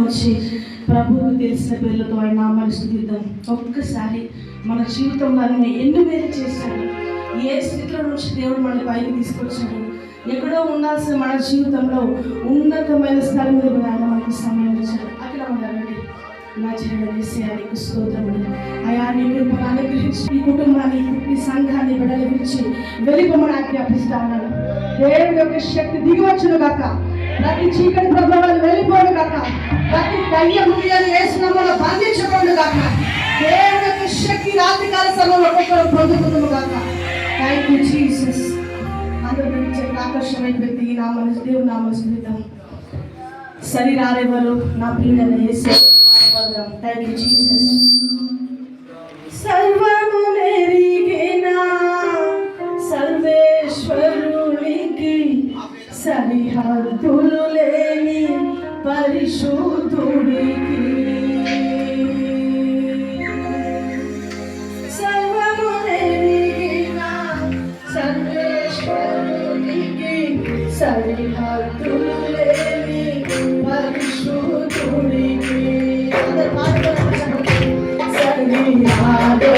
వచ్చి ప్రభువుకు తెలిసిన పేర్లతో ఆయన నామాన్ని స్థుతిద్దాం. ఒక్కసారి మన జీవితంలో ఆయన ఎన్ని మేలు చేశాడు. ఏ స్థితిలో నుంచి దేవుడు మన పైకి తీసుకొచ్చాడు? ఎక్కడో ఉండాల్సిన మన జీవితంలో ఉన్నతమైన స్థలం మీద కూడా ఆయన మనకు సమయం ఇచ్చాడు. అక్కడ ఉండాలండి నా చేసి విషయానికి స్తోత్రములు. అయా నీ కృపను అనుగ్రహించి నీ కుటుంబాన్ని నీ సంఘాన్ని బిడ్డల గురించి వెళ్ళిపోమని ఆజ్ఞాపిస్తా ఉన్నాను. దేవుడి యొక్క శక్తి దిగివచ్చును కాక ప్రతి చీకటి ప్రభావాలు వెళ్ళిపోను కాక. ప్రతి దయ్యం క్రియలు వేసినములో బంధించబడు గాక దేవుడి యొక్క శక్తి రాత్రి కాల సమయంలో ఒక్కొక్కరు పొందుకుందుము కాక. థ్యాంక్ యూ జీసస్ అందరూ గురించి ఆకర్షమైన వ్యక్తి ఈ నామను దేవుడు నామను స్మృతం శరీరారెవరు నా ప్రియుడైన యేసు. థ్యాంక్ యూ జీసస్ సర్వ തുലുലേനി പരിശുദ്ധുടിക്ക് സരിഹത്തുലേനി പരിശുദ്ധുടിക്ക് സരിഹാദോ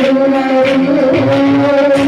Thank you.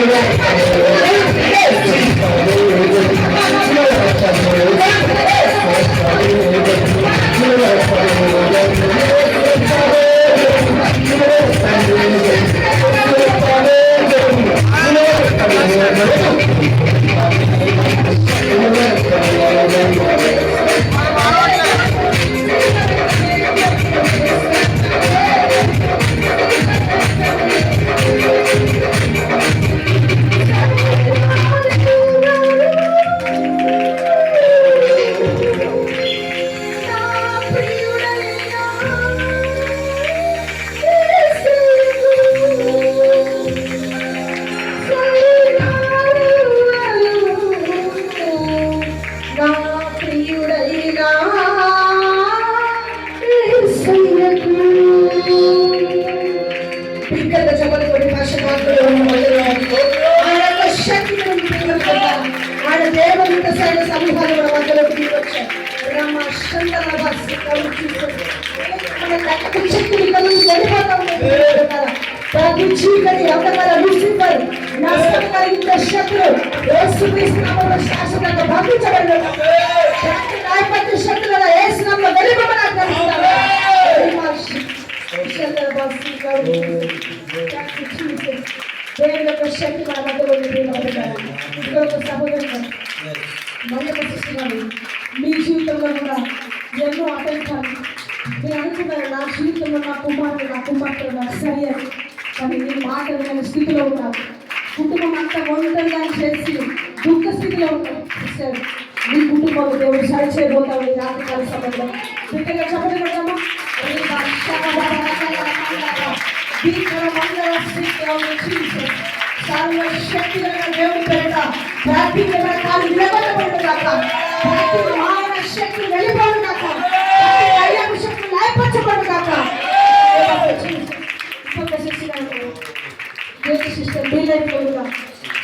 Thank you. కలిగి వెళ్ళిపోతా ఉన్నాయి. ప్రతి చీకటి అంధకార లూసిఫర్ నష్టం కలిగిన శక్తులు యేసుక్రీస్తు నామములో శాశ్వతంగా బంధించబడిన ప్రతి నాయకత్వ శక్తుల యేసు నామములో వెళ్ళిపోమని ఆజ్ఞాపిస్తున్నాను. శంకర భాస్కర్ కవులు దేవుని యొక్క శక్తి మన మధ్యలో ఉంది ప్రియమైన ఇక్కడ ఒక సహోదరుడు మళ్ళీ చూస్తున్నాను మీ జీవితంలో కూడా ఎన్నో ఆటంకాలు నేను అనుకున్నాను నా జీవితంలో నా కుమారుడు నా కుమార్తెలు నాకు సరి అని. కానీ నేను మాట్లాడలేని స్థితిలో ఉన్నాను. కుటుంబం అంతా ఒంటరిగా చేసి దుఃఖ స్థితిలో ఉన్నాను. సిస్టర్ మీ కుటుంబంలో దేవుడు సరి చేయబోతావు ఈ రాత్రికాల సమయంలో. బిడ్డగా చెప్పడం కదమ్మా భీకర మంగళ స్థితి సర్వ శక్తి దేవుని పేరిట కాలు నిలబడబడి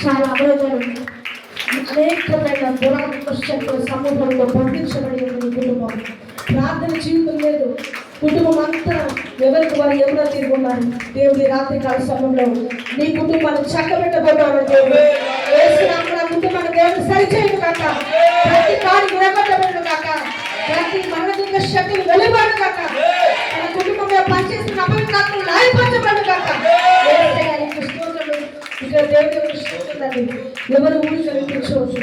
చాలా అమలుగాలు అనేకమైన దురాత్మ సమూహంలో బంధించబడి ఉంది కుటుంబం ప్రార్థన జీవితం లేదు కుటుంబం అంతా ఎవరికి వారు ఎవరో తిరుగున్నారు దేవుడి. రాత్రి కాల సమయంలో నీ కుటుంబాన్ని చక్కబెట్టబోతాడు దేవుడు సరిచేయను కాక ప్రతి కాడి నిలబెట్టబడి కాక ప్రతి మరణదుఃఖ శక్తిని వెలువడు కాక మన కుటుంబంలో పనిచేస్తున్న అపవిత్రాత్మలు లాయపరచబడు కాక. ఇక్కడ దేవుడి యొక్క ఎవరు ఊరు కనిపించవచ్చు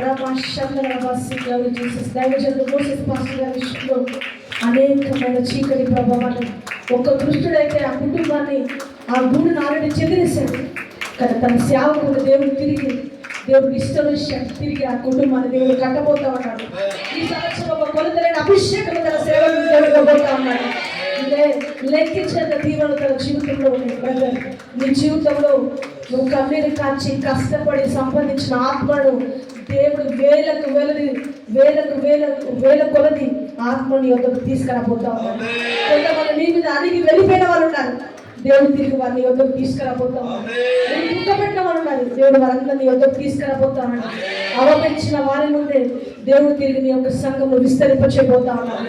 రమ శంకర వాసి గారు జీసస్ దైవజనుడు మోసెస్ పాస్టర్ గారి విషయంలో అనేకమైన చీకటి ప్రభావాలు. ఒక దుష్టుడైతే ఆ కుటుంబాన్ని ఆ గుడిని ఆల్రెడీ చెదిరేశాడు. కానీ తన సేవకుడు దేవుడు తిరిగి దేవుడికి ఇష్టం విషయాన్ని తిరిగి ఆ కుటుంబాన్ని దేవుడు కట్టబోతా ఉన్నాడు. ఈ సంవత్సరం ఒక కొలతలేని అభిషేకం తన దేవుడు ఇవ్వబోతా ఉన్నాడు. లెక్కించేంత దీవెనలు తన జీవితంలో బ్రదర్ నీ జీవితంలో నువ్వు కన్నీరు కాచి కష్టపడి సంపాదించిన ఆత్మను దేవుడు వేలకు వేలది వేలకు వేలకు వేల కొలది ఆత్మని యొక్కకు తీసుకురాబోతా ఉన్నాడు. కొంతమంది నీ మీద అడిగి వెళ్ళిపోయిన వాళ్ళు ఉన్నారు. దేవుడు తిరిగి వారిని యొక్కకు తీసుకురాబోతా. వాళ్ళు ఉన్నారు దేవుడు వారందరినీ యొక్కకు తీసుకురాబోతా ఉన్నాడు అవపించిన వారి ముందే దేవుడు తిరిగి నీ యొక్క సంఘము విస్తరింపచేయబోతా ఉన్నాడు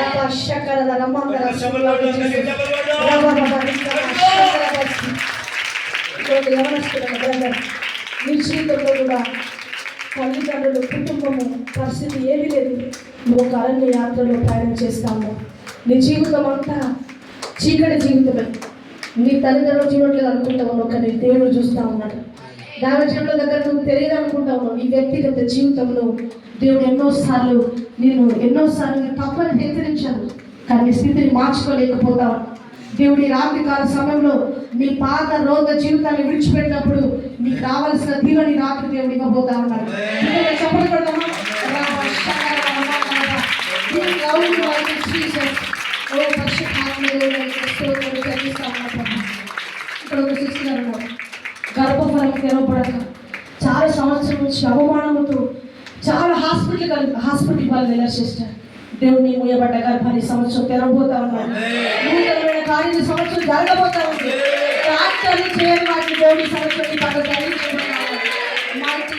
రమ శకర రమంగర రమ రమ రికర శకర బస్తి. ఇక్కడ యవనస్తులను బ్రదర్ మీ జీవితంలో కూడా తల్లిదండ్రులు కుటుంబము పరిస్థితి ఏమీ లేదు. నువ్వు ఒక అరణ్య యాత్రలో ప్రయాణం చేస్తాము నీ జీవితం అంతా చీకటి జీవితమే. మీ తల్లిదండ్రులు చూడట్లేదు అనుకుంటా ఉన్నావు కానీ దేవుడు చూస్తా ఉన్నాడు. దావజనుల దగ్గర నువ్వు తెలియదు అనుకుంటా ఉన్నావు. నీ వ్యక్తిగత జీవితంలో దేవుడు ఎన్నోసార్లు నేను ఎన్నోసార్లు నేను తప్పని హెచ్చరించాను కానీ స్థితిని మార్చుకోలేకపోతా దేవుడి రాత్రి కాల సమయంలో నీ పాత రోగ జీవితాన్ని విడిచిపెట్టినప్పుడు నీకు రావాల్సిన దీవని రాత్రి దేవుడు ఇవ్వబోతా ఉన్నాడు. దేవుడు ఓ ఇక్కడ ఒక గర్భఫలం తెరవబడక చాలా సంవత్సరం నుంచి అవమానంతో చాలా హాస్పిటల్ హాస్పిటల్ వాళ్ళు వెళ్ళారు సిస్టర్. దేవుని మూయబడ్డ గర్భాన్ని సంవత్సరం తెరవబోతా ఉన్నాడు. నూతనమైన కార్యం సంవత్సరం జరగబోతా ఉంది. డాక్టర్లు చేయని వాటిని దేవుని సంవత్సరం ఈ పక్కన జరిగించబోతా ఉన్నాడు. మారుతి